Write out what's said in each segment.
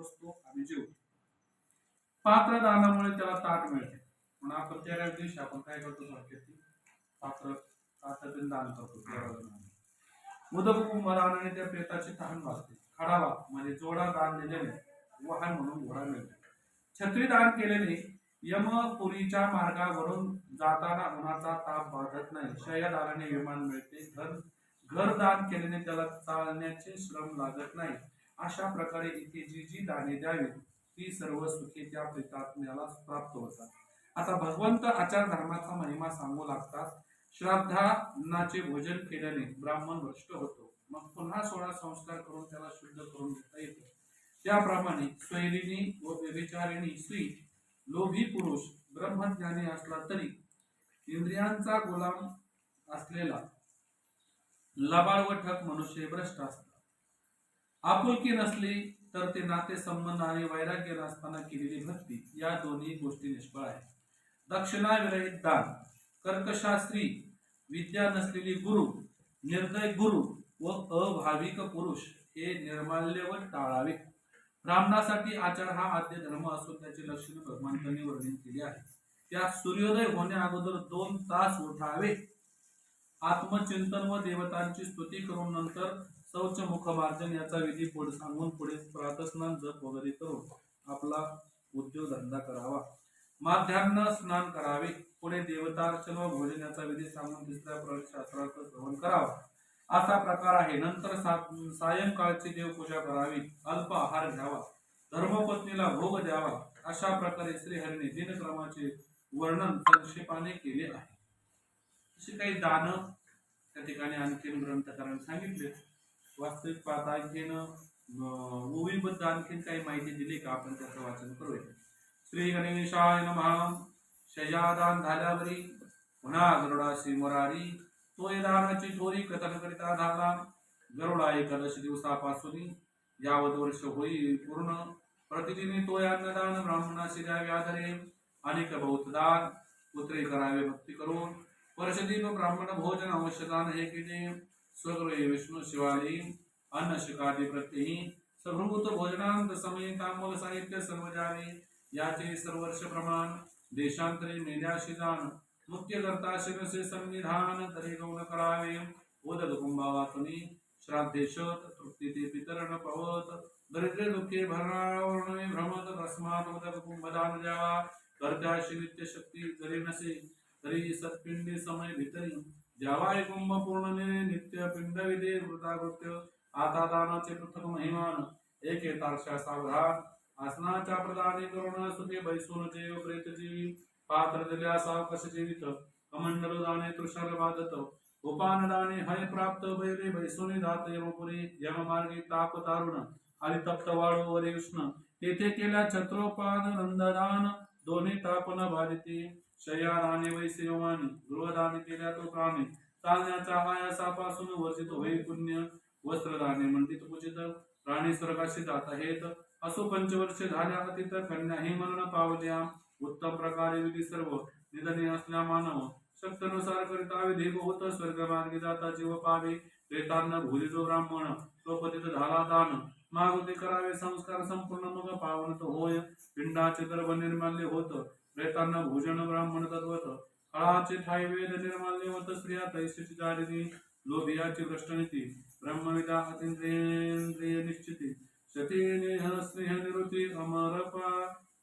बसतो आणि जेवतो. पात्र दानामुळे त्याला ताट मिळते. म्हणून आपण त्या दिवशी आपण काय करतो सारख्याची पात्र ताटातून दान करतो तेरा जणांना उदक कुंभाराने त्या प्रेताची तहान भासते खडावा म्हणजे जोडा दान दिलेले वाहन म्हणून घोडा मिळतो. छत्री दान केलेले यमपुरीच्या मार्गावरून जाताना उन्हाचा ताप बाधत नाही. शय्यादाराने विमान मिळते. घर घर दान केल्याने त्याला चालण्याचे श्रम लागत नाही. अशा प्रकारे इथे जी जी दाने द्यावी ती सर्व सुखे त्या प्रेतात्म्याला प्राप्त होतात. आता भगवंत आचार धर्माचा महिमा सांगू लागतात. श्राद्धानाचे भोजन केल्याने ब्राह्मण भ्रष्ट होतो. मग पुन्हा सोळा संस्कार करून त्याला शुद्ध करून घेता येतो. त्याप्रमाणे स्वैरिणी व व्यभिचारिणी स्त्री लोभी पुरुष ब्रह्मज्ञानी असला तरी इंद्रियांचा गुलाम असलेला लबाळ व ठक मनुष्य भ्रष्ट असतात. आपुलकी नसली तर ते नाते संबंध आणि वैराग्य नसताना केलेली भक्ती या दोन्ही गोष्टी निष्फळ आहेत. दक्षिणा विरहित दान कर्कशास्त्री विद्या नसलेली गुरु निर्दय गुरु व अभाविक पुरुष हे निर्माल्य व टाळावे. ब्राह्मणासाठी आचार हा आद्य धर्म असून त्याची लक्षणे भगवंतांनी वर्णन केली आहे. त्या सूर्योदय होण्या अगोदर दोन तास उठावे. आत्मचिंतन व देवतांची स्तुती करून नंतर शौच मुखमार्जन याचा विधी पुढे सांगून पुढे प्रातस्नान जप वगैरे करून आपला उद्योगधंदा करावा. माध्यान्न स्नान करावे. पुढे देवतार्चन व भोजन याचा विधी सांगून तिसऱ्या प्रवेशशास्त्राचं श्रवण करावा. असा प्रकार आहे. नंतर सा- सायंकाळची देवपूजा करावी. अल्प आहार घ्यावा. धर्मपत्नीला भोग द्यावा. अशा प्रकारे श्रीहरीने दिनक्रमाचे वर्णन संक्षेपाने केले आहे. अशी काही दान त्या ठिकाणी आणखीन ग्रंथकारांनी सांगितले. वास्तविक पाहता आणखीन ओवीबद्ध आणखीन काही माहिती दिली का? आपण त्याचं वाचन करूया. श्री गणेशाय नमः. शजादान झाल्यावरी पुन्हा श्री मुरारी. तो दानाची थोरी कथन करिता झाला गरुडा एकादश दिवसापासून यावत वर्ष होई पूर्ण. प्रतिदिनी तो अन्नदान ब्राह्मणाशी द्यावे आधारे अनेक दान. पुत्रे करावे भक्ती करून. वर्षदिन ब्राह्मण भोजन अवश्यदान हे केले स्वगृहे विष्णु शिवालयी अन्न शिकादी प्रत्ययी सभृभूत भोजनांत समयिता मूल साहित्य सर्व जावे याचे सर्वर्ष प्रमाण देशांतरे मेल्याशिदान मुख्य शिरसे संविधान तरी गौण करावे उदक कुंभावातुनी श्राद्धेशत तृप्ती ते पितरण पवत दरिद्र दुःखे भरणावरणे भ्रमत तस्मात उदक कुंभदान द्यावा कर्त्याशी नित्य शक्ती जरी नसे तरी सत्पिंडी समय भितरी जवाय कुंभ पूर्णने नित्य पिंड विधे वृताकृत्य आता दानाचे पृथक महिमान एक तारशा सावधान आसनाच्या प्रदाने करुण सुखे बैसून जेव प्रेत जीवी पात्र दिल्या सावकश जीवित कमंडल दाने तुषार बाधत उपान दाने हय प्राप्त भैरे बैसोनी दात यमपुरी यममार्गी ताप तारुण आणि तप्त वाळू वरे उष्ण तेथे केल्या छत्रोपान नंददान दोन्ही तापन बाधिती शय्यादाने वैसेवानी गृहदान केल्या तो कामे. चालण्याच्या आयासापासून वर्जित होई पुण्य वस्त्रदाने मंडित पूजित. प्राणी स्वर्गाशी जात आहेत. असो पंचवर्षे झाल्या अतीत कन्या ही मरण पावल्या. उत्तम प्रकारे विधी सर्व निधने असल्या मानव. शक्तनुसार करिता विधी बहुत स्वर्ग मार्गी जाता जीव पावे. प्रेतांना जो ब्राह्मण तो पतित झाला दान. मागुते करावे संस्कार संपूर्ण मग पावन तो होय. पिंडाचे गर्भ निर्माल्य होत. प्रेतांना भोजन ब्राह्मण तद्वत फळाचे ठाई वेद निर्माल्य होत स्त्रिया तैस्याची दारिणी लोभियाची भ्रष्टनीती ब्रह्मविदा अतिंद्रिय निश्चिती शतीनेह स्नेह निरुती अमरपा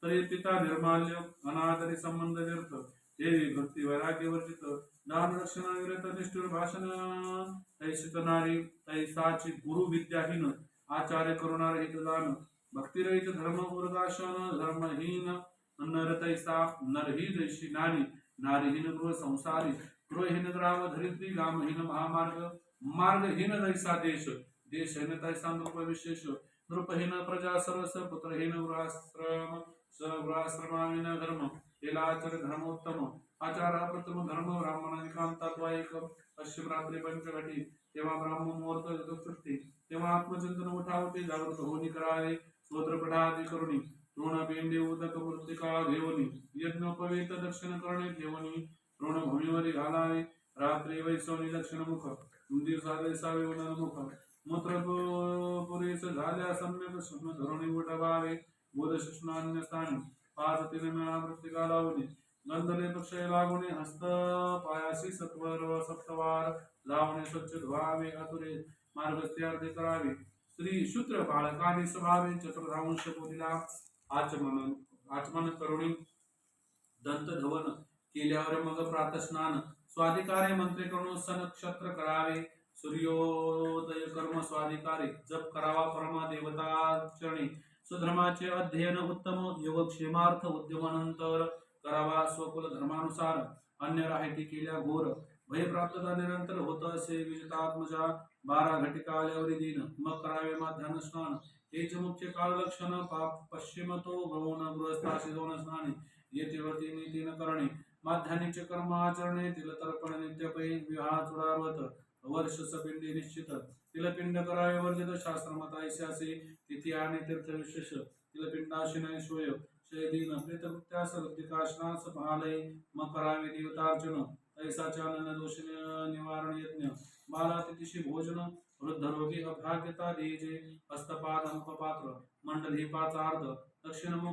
तरी पिता निर्माल्य अनादरी संबंध व्यर्थ देवी भक्ती वैराग्य वर्जित दान दक्षिणा विरत निष्ठुर भाषण तैशित नारी तैसाची गुरु विद्याहीन आचार्य करुणार हित दान भक्तिरहित धर्म उर्दाशन धर्महीन नर तैसा नरही दैशी नारी नारीहीन गृह संसारी गृहहीन द्राव धरित्री गामहीन महामार्ग मार्गहीन दैसा देश देशहीन तैसा नृप विशेष नृपहीन प्रजा सरस पुत्रहीन गृहाश्रम गृहाश्रमाविन धर्म केलाचर धर्मोत्तम आचारा प्रथम धर्म ब्राह्मणाने कांतात्वायक पश्चिम रात्री पंचघटी तेव्हा ब्राह्मण मुहूर्त सुटते तेव्हा आत्मचिंतन उठावते जागृत होनी करावे स्तोत्र पठादी करुणी ऋण बेंडे उदक मृत्तिका यज्ञ पवित्र दक्षिण करणे घेवनी ऋणभूमीवरी घालावे रात्री वैसवनी दक्षिण मुख सावे दैसावे मुख मूत्र पुरेस झाल्या सम्यक शुभ उठवावे बोध शिष्णान्य स्थानी पाच तीन मेळा मृतिका लावणे गंधले पक्षय लागुणे हस्त पायाशी सत्वर सप्तवार लावणे स्वच्छ धुवावे आतुरे मार्गस्त्यार्थे करावे स्त्री शूद्र बाळकाने स्वभावे चतुर्धांश बोलीला आचमन आचमन करुणी दंत धवन केल्यावर मग प्रातस्नान. स्वाधिकारे मंत्री करून सन नक्षत्र करावे. सूर्योदय कर्म स्वाधिकारे. जप करावा परमा देवताचरणी. सुधर्माचे अध्ययन उत्तम योगक्षेमार्थ उद्यमानंतर करावा स्वकुल धर्मानुसार अन्य राहिती केल्या घोर. भयप्राप्तता निरंतर होत असे विजितात्मजा बारा घटिका आल्यावरी दिन. मग करावे माध्यान्ह स्नान हेच मुख्य काळ लक्षण पाप पश्चिमतो भवन गृहस्थाशी दोन स्नाने येथे वरती नीतीन करणे. माध्यान्हीचे कर्म आचरणे तिल तर्पण नित्यपै विवाह चुडावत वर्ष सपिंडी निश्चित. तिलपिंड करावे वर्जित शास्त्रमत ऐशासे तिथी आणि तीर्थ विशेष तिलपिंडाशी नाही सोय शैदीन प्रेतकृत्यास ऋतिकाशनास महालय म करावे देवतार्चन ऐसाच्या अनन्य दोष निवारण यज्ञ बालातिथीशी भोजन वृद्धरोगी अभ्राग्यता अभाग्यता देजे हस्तपाद मुखपात्र मंडल ही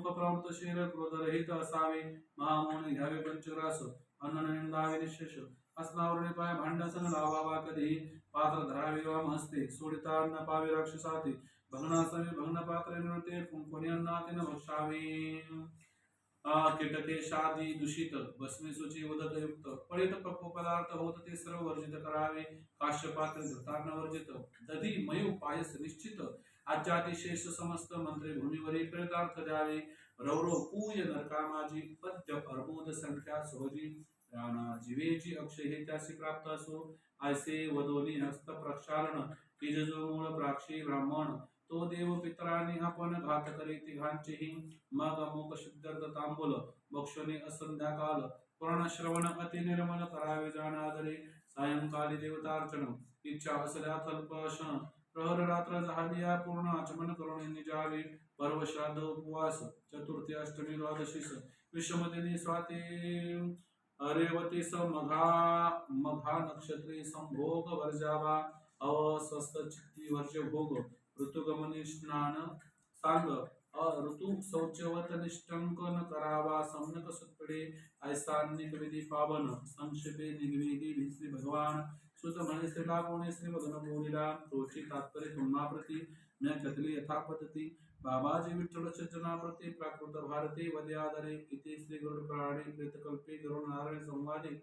प्रवृत्त शिर क्रोधरहित असावे महामौन घ्यावे पंचरास अन्न निंदावे निशेष असनावरणे पाय भांडासन लावावा कधी पात्र धरावे वाम हस्ते सोडिता अन्न पावे राक्षसाते भग्नासावे भग्न पात्रे नृते अन्नाते न भक्षावे कीटके शादी दूषित भस्मे सुची उदक युक्त पळित पक्व पदार्थ होत ते सर्व वर्जित करावे काश्यपात्र धृतार्ण वर्जित दधी मयू पायस निश्चित आज्यातिशेष समस्त मंत्रे भूमीवरी प्रेतार्थ द्यावे रौरव पूय नरकामाजी पद्य अर्बोध संख्या सोजी राणा जीवेची अक्षय हे त्यासी प्राप्त असो ऐसे वदोनी हस्त प्रक्षालन किजजो मूळ प्राक्षी ब्राह्मण तो देव पित्राने आपण घात करी तिघांचेही मग अमुक शुद्धर्थ तांबूल बक्षणे असंध्याकाल श्रवण अति निर्मल करावे जाणादरे सायंकाली देवतार्चन. इच्छा असल्या अल्पशन प्रहर रात्र झालिया पूर्ण आचमन करून निजावे पर्व श्राद्ध उपवास चतुर्थी अष्टमी द्वादशीस विषमदिनी स्वाती रेवती स मघा मघा नक्षत्री संभोग वर्जावा अवस्वस्थ चित्ती वर्ष भोग ऋतुगमनी स्नान सांग अ ऋतु शौचवत निष्टंकन करावा सम्यक सुतपडे ऐसान्निक विधी पावन संक्षेपे निगवेदी श्री भगवान सुत म्हणे श्री लागोणे श्री भगन बोलिला तोची तात्पर्य तुम्हा प्रती म्या कथली यथा पद्धती बाबाजी विठ्ठल सज्जनाप्रती प्राकृत भारती वद्यादरे इति श्री गरुड प्राणी कृतकल्पे गरुड नारायण संवादे।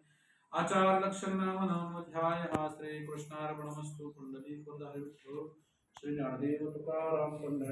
आचार लक्षण नाम नाम नवमोध्याय श्री कृष्णार्पणमस्तु पुंडलीक श्री ज्ञानदेव तुकाराम पंढर